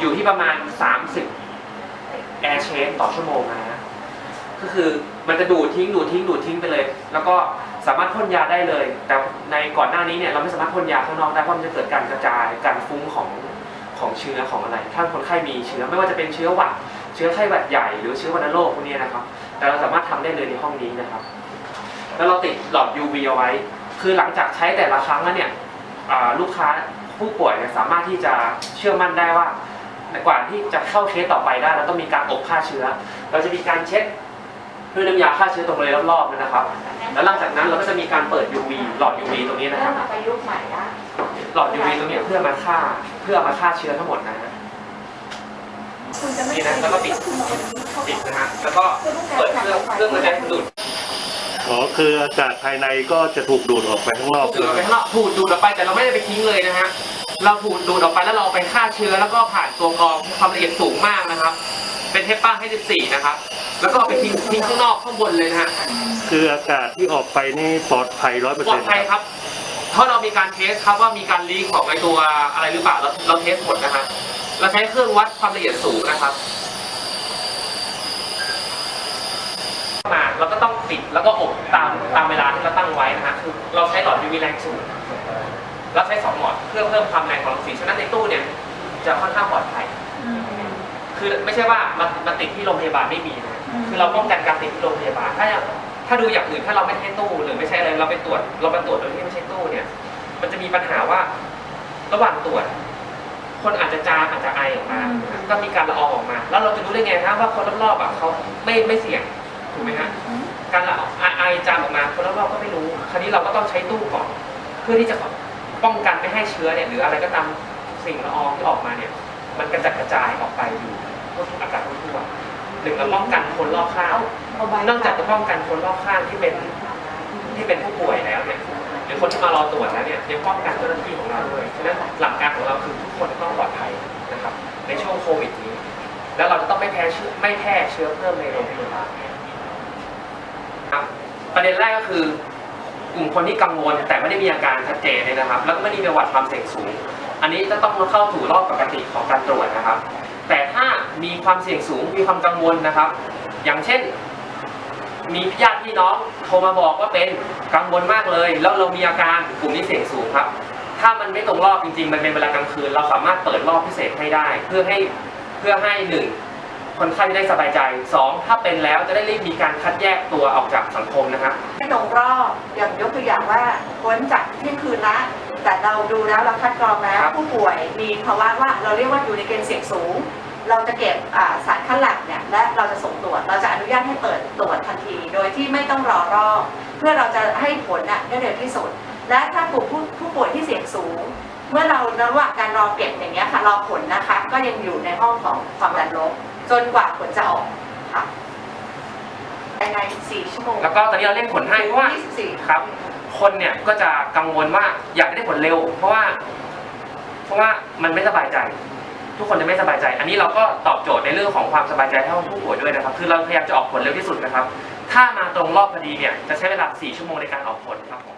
อยู่ที่ประมาณ 30แอร์เชนต่อชั่วโมงนะฮะก็คือมันจะดูดทิ้งดูดทิ้งดูดทิ้งไปเลย แล้วก็สามารถพ่นยาได้เลย แต่ในก่อนหน้านี้เนี่ยเราไม่สามารถพ่นยาข้างนอกได้เพราะมันจะเกิดการกระจายการฟุ้งของของเชื้อของอะไร ถ้าคนไข้มีเชื้อไม่ว่าจะเป็นเชื้อหวัด เชื้อไข้หวัดใหญ่หรือเชื้อวัณโรคพวกนี้นะครับ แต่เราสามารถทำได้เลยในห้องนี้นะครับ แล้วเราติดหลอด UV เอาไว้ คือหลังจากใช้แต่ละครั้งแล้วเนี่ยลูกค้า ผู้ป่วยเนี่ยสามารถที่จะเชื่อมั่นได้ว่า กว่าที่จะเข้าเคสต่อไปได้เราต้องมีการอบฆ่าเชื้อ เราจะมีการเช็ดด้วยน้ำยาฆ่าเชื้อตรงบริเวณรอบๆนะครับ แล้วหลังจากนั้นเราก็จะมีการเปิด UV หลอด UV ตรงนี้นะคเริ่รัมบมาประยุกต์ใหม่ละหลอด UV ตรงนี้เพื่อมาฆ่าเพื่อมาฆ่าเชื้อทั้งหมดนะฮะคุณจะไม่นี่นะแล้วก็ปิดคุณเอาอันนี้เข้าไปปิดนะฮะแล้วก็เปิดเครื่องเครื่องมันจะดูด อ๋อคืออากาศภายในก็จะถูกดูดออกไปข้างนอกดูดออกไปข้างนอกถูดดูดออกไปแต่เราไม่ได้ไปทิ้งเลยนะฮะเราถูดดูดออกไปแล้วเราเอาไปฆ่าเชื้อแล้วก็ผ่านตัวกรองความละเอียดสูงมากนะครับ เป็นเทปป้าให้14นะครับ แล้วก็เอาไปทิ้งทิ้งข้างนอกข้างบนเลยนะฮะคืออากาศที่ออกไปนี่ปลอดภัยร้อยเปอร์ปลอเซ็นดต์ภัยครับ เพราะเรามีการเทสครับว่ามีการลีกของไอตัวอะไรหรือเปล่าเราเราเทสหมดนะฮะเราใช้เครื่องวัดความละเอียดสูงนะครับ มาเราก็ต้องปิดแล้วก็อบตามตามเวลาที่เราตั้งไว้นะฮะคือเราใช้หลอด UV แรงสูงเราใช้สองหลอดเพื่อเพิ่มความแรงของรังสีฉะนั้นในตู้เนี่ยจะค่อนข้างปลอดภัยอืมคือไม่ใช่ว่ามันมันติดที่โรงพยาบาลไม่มีนะคือเราป้องกันการติดที่โรงพยาบาล ถ้าถ้าดูอย่างอื่นถ้าเราไม่ใช้ตู้หรือไม่ใช่อะไรเราไปตรวจเราไปตรวจโดยที่ไม่ใช่ตู้เนี่ย มันจะมีปัญหาว่า ระหว่างตรวจ คนอาจจะจามอาจจะไอออกมา ก็มีการละอองออกมา แล้วเราจะรู้ได้ไงฮะว่าคนรอบๆอะเขาไม่ไม่เสี่ยง ถูกไหมฮะการละไอไอจามออกมาคนรอบๆก็ไม่รู้ คราวนี้เราก็ต้องใช้ตู้ก่อน เพื่อที่จะป้องกันไม่ให้เชื้อเนี่ยหรืออะไรก็ตามสิ่งละอองที่ออกมาเนี่ย มันกระจัดกระจายออกไปอยู่ทั่วทุกอากาศทั่วๆหนึ่งเราป้องกันคนรอบข้างเอาใบนอกจากจะป้องกันคนรอบข้างที่เป็นที่เป็นผู้ป่วยแล้วเนี่ยหรือคนที่มารอตรวจแล้วเนี่ยยังป้องกันเจ้าหน้าที่ของเราด้วยฉะนั้นหลักการของเราคือทุกคนต้องปลอดภัยนะครับ ในช่วงโควิดนี้ แล้วเราจะต้องไม่แพร่เชื้อไม่แพร่เชื้อเพิ่มในโรงพยาบาลครับ ประเด็นแรกก็คือกลุ่มคนที่กังวลแต่ไม่ได้มีอาการชัดเจนเนี่ยนะครับ แล้วก็ไม่ได้มีประวัติความเสี่ยงสูง อันนี้จะต้องเข้าถูรอบปกติของการตรวจนะครับ แต่ถ้ามีความเสี่ยงสูงมีความกังวลนะครับ อย่างเช่น มีญาติพี่น้องโทรมาบอกว่าเป็นกังวลมากเลย แล้วเรามีอาการกลุ่มนี้เสี่ยงสูงครับ ถ้ามันไม่ตรงรอบจริงๆ มันเป็นเวลากลางคืน เราสามารถเปิดรอบพิเศษให้ได้ เพื่อให้เพื่อให้หนึ่ง คนไข้จะได้สบายใจสองถ้าเป็นแล้วจะได้รีบมีการคัดแยกตัวออกจากสังคมนะครับไม่ตรงรอบอย่างยกตัวอย่างว่าพ้นจากเที่ยงคืนละแต่เราดูแล้วเราคัดกรองแล้วครับผู้ป่วยมีภาวะว่าเราเรียกว่าอยู่ในเกณฑ์เสี่ยงสูง เราจะเก็บอ่าสารคัดหลั่งเนี่ยและเราจะส่งตรวจเราจะอนุญาตให้เปิดตรวจทันที โดยที่ไม่ต้องรอรอบเพื่อเราจะให้ผลน่ะได้เร็วที่สุด และถ้ากลุ่มผู้ผู้ป่วยที่เสี่ยงสูง เมื่อเราระหว่างการรอเก็บอย่างเงี้ยค่ะรอผลนะคะ ก็ยังอยู่ในห้องของความดันลบจนกว่าผลจะออกค่ะภายใน4ชั่วโมงแล้วก็ตอนนี้เราเร่งผลให้เพราะว่า24ครับ คนเนี่ยก็จะกังวลว่าอยากได้ผลเร็ว เพราะว่า เพราะว่ามันไม่สบายใจ ทุกคนจะไม่สบายใจ อันนี้เราก็ตอบโจทย์ในเรื่องของความสบายใจให้ผู้ป่วยด้วยนะครับ คือเราพยายามจะออกผลเร็วที่สุดนะครับ ถ้ามาตรงรอบพอดีเนี่ยจะใช้เวลา 4 ชั่วโมงในการออกผลครับผม